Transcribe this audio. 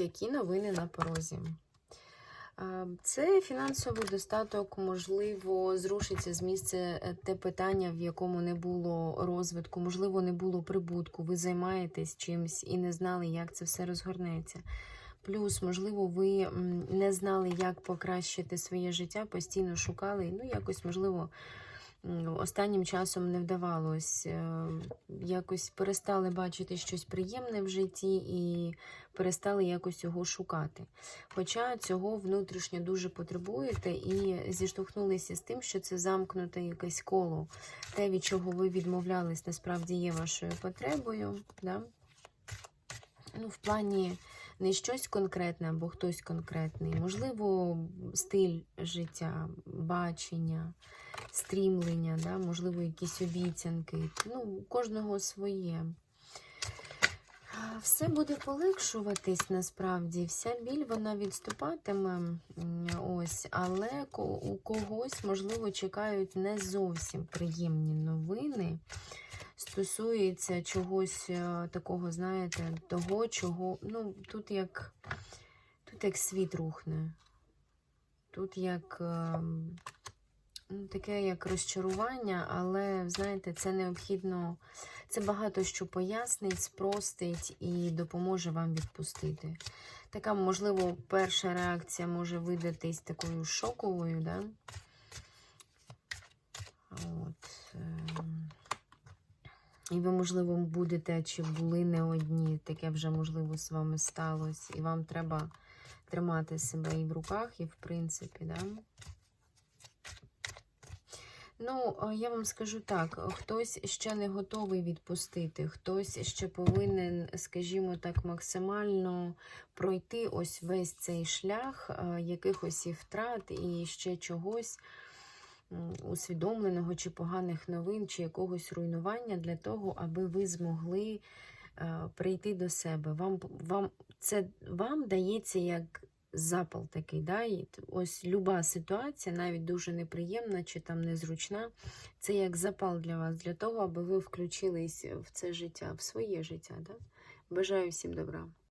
Які новини на порозі? Це фінансовий достаток, можливо, зрушиться з місця е, те питання, в якому не було розвитку, можливо, не було прибутку. Ви займаєтесь чимось і не знали, як це все розгорнеться. Плюс, можливо, ви не знали, як покращити своє життя, постійно шукали, ну, якось, можливо, останнім часом не вдавалось. Е, Якось перестали бачити щось приємне в житті і перестали якось його шукати. Хоча цього внутрішньо дуже потребуєте і зіштовхнулися з тим, що це замкнуте якесь коло. Те, від чого ви відмовлялись, насправді є вашою потребою. Да? Ну, в плані не щось конкретне або хтось конкретний. Можливо, стиль життя, бачення, стрімлення, да? можливо, якісь обіцянки. Ну, у кожного своє. Все буде полегшуватись насправді. Вся біль вона відступатиме. Ось, але у когось, можливо, чекають не зовсім приємні новини. Стосується чогось е, такого, знаєте, того, чого. Ну, тут як, тут як світ рухне. Тут як ем, таке як розчарування, але, знаєте, це необхідно. Це багато що пояснить, спростить і допоможе вам відпустити. Така, можливо, перша реакція може видатись такою шоковою, да? От. ем. І ви, можливо, будете чи були не одні, таке вже, можливо, з вами сталося. І вам треба тримати себе і в руках, і в принципі, да? Ну, я вам скажу так: хтось ще не готовий відпустити, хтось ще повинен, скажімо так, максимально пройти ось весь цей шлях якихось і втрат, і ще чогось усвідомленого чи поганих новин, чи якогось руйнування для того, аби ви змогли прийти до себе. Вам, вам, це вам дається як запал такий. Да? І ось люба ситуація, навіть дуже неприємна чи там незручна, це як запал для вас, для того, аби ви включились в це життя, в своє життя. Да? Бажаю всім добра.